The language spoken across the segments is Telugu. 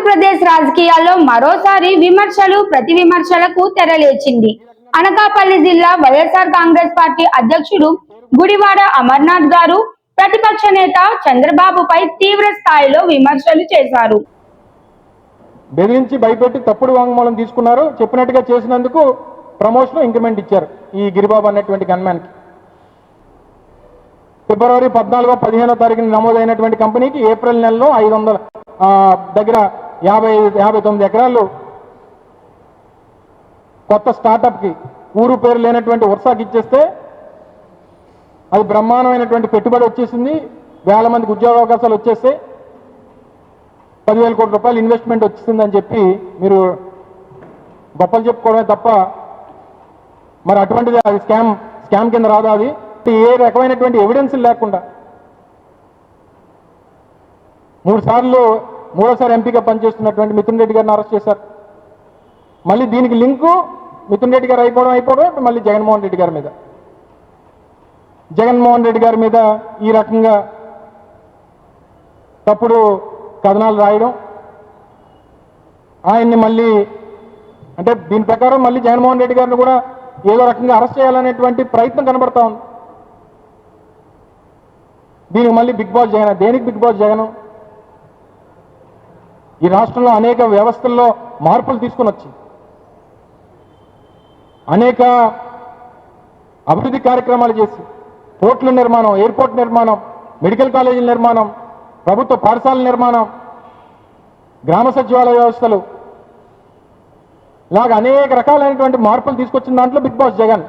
ఆంధ్రప్రదేశ్ రాజకీయాల్లో మరోసారి విమర్శలు ప్రతి విమర్శలకు తెరలేచింది. అనకాపల్లి జిల్లా వైఎస్ఆర్ కాంగ్రెస్ పార్టీ అధ్యక్షుడు గుడివాడ అమర్నాథ్ గారు ప్రతిపక్ష నేత చంద్రబాబుపై తీవ్ర స్థాయిలో విమర్శలు చేశారు. బెదిరించి భయపెట్టి తప్పుడు వాంగ్మూలం తీసుకున్నారు. చెప్పినట్టుగా చేసినందుకు ప్రమోషన్ ఇంక్రిమెంట్ ఇచ్చారు ఈ గిరిబాబు అనేటువంటి గన్మ్యాన్కి. ఫిబ్రవరి పద్నాలుగో పదిహేనో తారీఖున నమోదైనటువంటి కంపెనీకి ఏప్రిల్ నెలలో ఐదు వందల దగ్గర యాభై యాభై తొమ్మిది ఎకరాలు కొత్త స్టార్టప్కి ఊరు పేరు లేనటువంటి వర్షాకి ఇచ్చేస్తే అది బ్రహ్మాండమైనటువంటి పెట్టుబడి వచ్చేసింది. వేల మందికి ఉద్యోగ అవకాశాలు వచ్చేస్తే పదివేల కోట్ల రూపాయలు ఇన్వెస్ట్మెంట్ వచ్చిందని చెప్పి మీరు గొప్పలు చెప్పుకోవడమే తప్ప మరి అటువంటిది అది స్కామ్ స్కామ్ కింద రాదా అది? ఏ రకమైనటువంటి ఎవిడెన్స్ లేకుండా మూడు సార్లు మూడోసారి ఎంపీగా పనిచేస్తున్నటువంటి మిథున్ రెడ్డి గారిని అరెస్ట్ చేశారు. మళ్ళీ దీనికి లింకు మిథున్ రెడ్డి గారు అయిపోవడం అయిపోవడం మళ్ళీ జగన్మోహన్ రెడ్డి గారి మీద. జగన్మోహన్ రెడ్డి గారి మీద ఈ రకంగా తప్పుడు కథనాలు రాయడం ఆయన్ని మళ్ళీ అంటే దీని ప్రకారం మళ్ళీ జగన్మోహన్ రెడ్డి గారిని కూడా ఏదో రకంగా అరెస్ట్ చేయాలనేటువంటి ప్రయత్నం కనబడతా ఉంది. దీనికి మళ్ళీ బిగ్ బాస్ జగన్ దేనికి బిగ్ బాస్ జగన్? ఈ రాష్ట్రంలో అనేక వ్యవస్థల్లో మార్పులు తీసుకుని వచ్చి అనేక అభివృద్ధి కార్యక్రమాలు చేసి పోర్టుల నిర్మాణం ఎయిర్పోర్ట్ నిర్మాణం మెడికల్ కాలేజీల నిర్మాణం ప్రభుత్వ పాఠశాల నిర్మాణం గ్రామ సచివాలయ వ్యవస్థలు ఇలాగ అనేక రకాలైనటువంటి మార్పులు తీసుకొచ్చిన దాంట్లో బిగ్ బాస్ జగన్.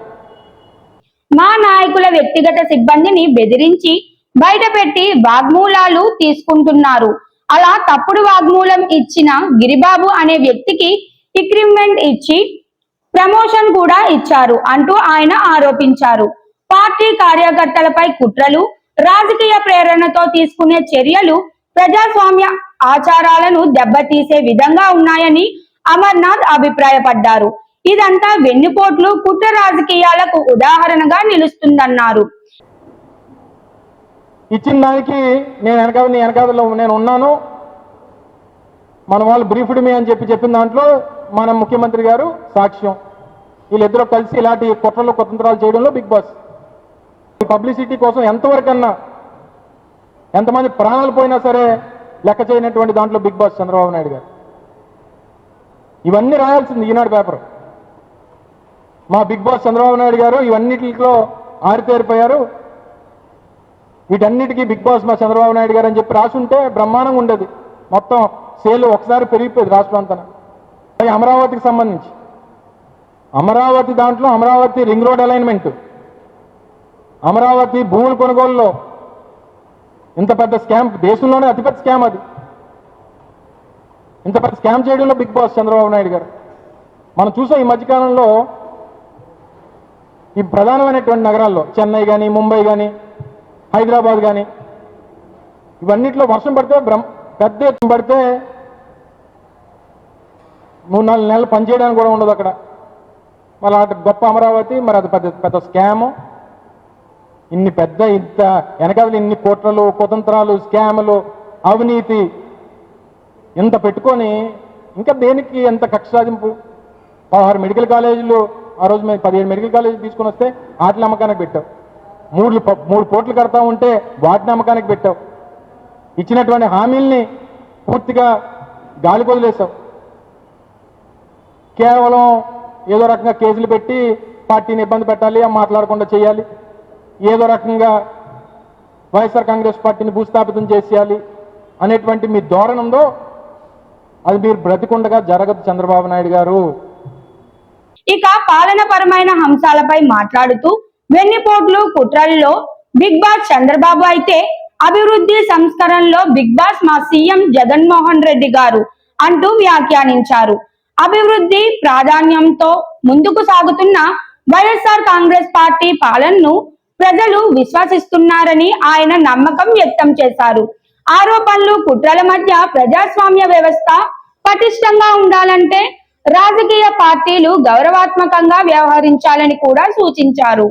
మా నాయకుల వ్యక్తిగత సిబ్బందిని బెదిరించి బయటపెట్టి వాగ్మూలాలు తీసుకుంటున్నారు. అలా తప్పుడు వాగ్మూలం ఇచ్చిన గిరిబాబు అనే వ్యక్తికి ఇంక్రిమెంట్ ఇచ్చి ప్రమోషన్ కూడా ఇచ్చారు అంటూ ఆయన ఆరోపించారు. పార్టీ కార్యకర్తలపై కుట్రలు రాజకీయ ప్రేరణతో తీసుకునే చర్యలు ప్రజాస్వామ్య ఆచారాలను దెబ్బతీసే విధంగా ఉన్నాయని అమర్నాథ్ అభిప్రాయపడ్డారు. ఇదంతా వెన్నుపోట్లు కుట్ర రాజకీయాలకు ఉదాహరణగా నిలుస్తుందన్నారు. ఇచ్చిన దానికి నేను వెనకాల నీ వెనకాలలో నేను ఉన్నాను. మన వాళ్ళు బ్రీఫ్డ్ మీ అని చెప్పి చెప్పిన దాంట్లో మన ముఖ్యమంత్రి గారు సాక్ష్యం. వీళ్ళిద్దరూ కలిసి ఇలాంటి కుట్రలు కుతంత్రాలు చేయడంలో బిగ్ బాస్. ఈ పబ్లిసిటీ కోసం ఎంతవరకన్నా ఎంతమంది ప్రాణాలు పోయినా సరే లెక్క చేయనటువంటి దాంట్లో బిగ్ బాస్ చంద్రబాబు నాయుడు గారు. ఇవన్నీ రాయాల్సింది ఈనాడు పేపర్. మా బిగ్ బాస్ చంద్రబాబు నాయుడు గారు ఇవన్నిటిలో ఆరితేరిపోయారు. వీటన్నిటికీ బిగ్ బాస్ మా చంద్రబాబు నాయుడు గారు అని చెప్పి రాసుంటే బ్రహ్మాండంగా ఉండేది. మొత్తం సేల్ ఒకసారి పెరిగిపోయింది రాష్ట్రం అంతా అలాగే అమరావతికి సంబంధించి. అమరావతి దాంట్లో Amaravati ring road alignment. Amaravati భూముల కొనుగోలులో. ఇంత పెద్ద స్కామ్ దేశంలోనే అతిపెద్ద స్కామ్ అది. ఇంత పెద్ద స్కామ్ చేయడంలో బిగ్ బాస్ చంద్రబాబు నాయుడు గారు. మనం చూసాం ఈ మధ్యకాలంలో ఈ ప్రధానమైనటువంటి నగరాల్లో చెన్నై కానీ ముంబై కానీ హైదరాబాద్ కానీ ఇవన్నిట్లో వర్షం పడితే బ్రహ్మ పెద్ద ఎత్తున పడితే మూడు నాలుగు నెలలు పనిచేయడానికి కూడా ఉండదు అక్కడ. మళ్ళీ అటు గొప్ప అమరావతి మరి అది పెద్ద పెద్ద స్కాము. ఇన్ని పెద్ద ఇంత వెనకాల ఇన్ని కోట్లలు కుతంత్రాలు స్కాములు అవినీతి ఇంత పెట్టుకొని ఇంకా దేనికి ఎంత కక్ష సాధింపు? పదహారు మెడికల్ కాలేజీలు ఆ రోజు మేము పదిహేడు మెడికల్ కాలేజీలు తీసుకొని వస్తే వాటిని అమ్మకానికి పెట్టావు మూడు మూడు కోట్లు కడతా ఉంటే వాటిని అమ్మకానికి పెట్టావు. ఇచ్చినటువంటి హామీల్ని పూర్తిగా గాలి వదిలేసావు కేవలం ఏదో రకంగా కేసులు పెట్టి పార్టీని ఇబ్బంది పెట్టాలి అని మాట్లాడకుండా చేయాలి ఏదో రకంగా వైఎస్ఆర్ కాంగ్రెస్ పార్టీని భూస్థాపితం చేసేయాలి అనేటువంటి మీ ధోరణి అది మీరు బ్రతికుండగా జరగదు చంద్రబాబు నాయుడు గారు. ఇక పాలనపరమైన అంశాలపై మాట్లాడుతూ వెన్నిపోట్లు కుట్రల్లో బిగ్ బాస్ చంద్రబాబు అయితే అభివృద్ధి సంస్కరణలో బిగ్ బాస్ మా సీఎం జగన్మోహన్ రెడ్డి గారు అంటూ వ్యాఖ్యానించారు. అభివృద్ధి ప్రాధాన్యంతో ముందుకు సాగుతున్న వైఎస్ఆర్ కాంగ్రెస్ పార్టీ పాలనను ప్రజలు విశ్వసిస్తున్నారని ఆయన నమ్మకం వ్యక్తం చేశారు. ఆరోపణలు కుట్రల మధ్య ప్రజాస్వామ్య వ్యవస్థ పటిష్టంగా ఉండాలంటే రాజకీయ పార్టీలు గౌరవాత్మకంగా వ్యవహరించాలని కూడా సూచించారు.